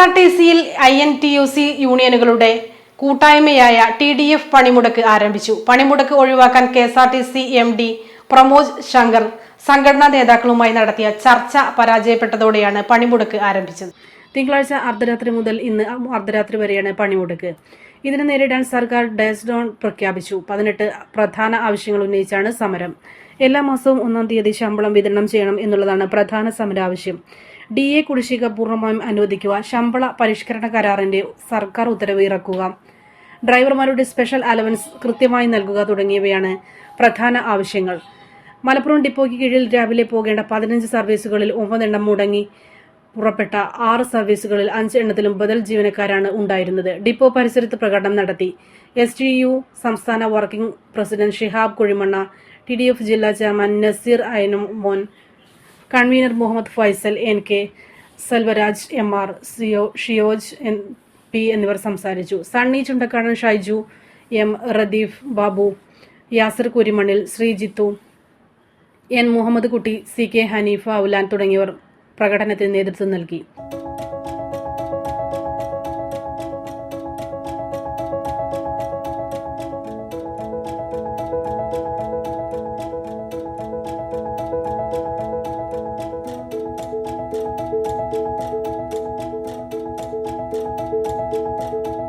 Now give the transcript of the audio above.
R T സിയിൽ I N T U C യൂണിയനുകളുടെ കൂട്ടായ്മയായ T D F പണിമുടക്ക് ആരംഭിച്ചു. പണിമുടക്ക് ഒഴിവാക്കാൻ K S R T C M D Pramod Shankar സംഘടനാ നേതാക്കളുമായി നടത്തിയ ചർച്ച പരാജയപ്പെട്ടതോടെയാണ് പണിമുടക്ക് ആരംഭിച്ചത്. തിങ്കളാഴ്ച അർദ്ധരാത്രി മുതൽ ഇന്ന് അർദ്ധരാത്രി വരെയാണ് പണിമുടക്ക്. ഇതിനെ നേരിടാൻ സർക്കാർ ഡേസ് ഡോൺ പ്രഖ്യാപിച്ചു. പതിനെട്ട് പ്രധാന ആവശ്യങ്ങൾ ഉന്നയിച്ചാണ് സമരം. എല്ലാ മാസവും ഒന്നാം തീയതി ശമ്പളം വിതരണം ചെയ്യണം എന്നുള്ളതാണ് പ്രധാന സമര ആവശ്യം. ഡി എ കുടിശ്ശിക പൂർണമായും അനുവദിക്കുക. ശമ്പള പരിഷ്കരണ കരാറിന്റെ സർക്കാർ ഉത്തരവ് ഇറക്കുക. ഡ്രൈവർമാരുടെ സ്പെഷ്യൽ അലവൻസ് കൃത്യമായി നൽകുക തുടങ്ങിയവയാണ് പ്രധാന ആവശ്യങ്ങൾ. മലപ്പുറം ഡിപ്പോയ്ക്ക് കീഴിൽ രാവിലെ പോകേണ്ട പതിനഞ്ച് സർവീസുകളിൽ ഒമ്പതെണ്ണം മുടങ്ങി പുറപ്പെട്ട ആറ് സർവീസുകളിൽ അഞ്ച് എണ്ണത്തിലും ബദൽ ജീവനക്കാരാണ് ഉണ്ടായിരുന്നത്. ഡിപ്പോ പരിസരത്ത് പ്രകടനം നടത്തി. എസ് ടി യു സംസ്ഥാന working president Shihab Kuzhimanna T D F ജില്ലാ ചെയർമാൻ നസീർ അയനും മോൻ convener Muhammad Faisal N K Selvaraj M R സിയോ ഷിയോജ് എൻ പി എന്നിവർ സംസാരിച്ചു. Sunny Chundakkadan Shaiju M Radeef Babu Yasir കുരിമണിൽ Sreejith N Muhammad Kutty C K Haneefa ഔലാൻ തുടങ്ങിയവർ പ്രകടനത്തിന് നേതൃത്വം നൽകി.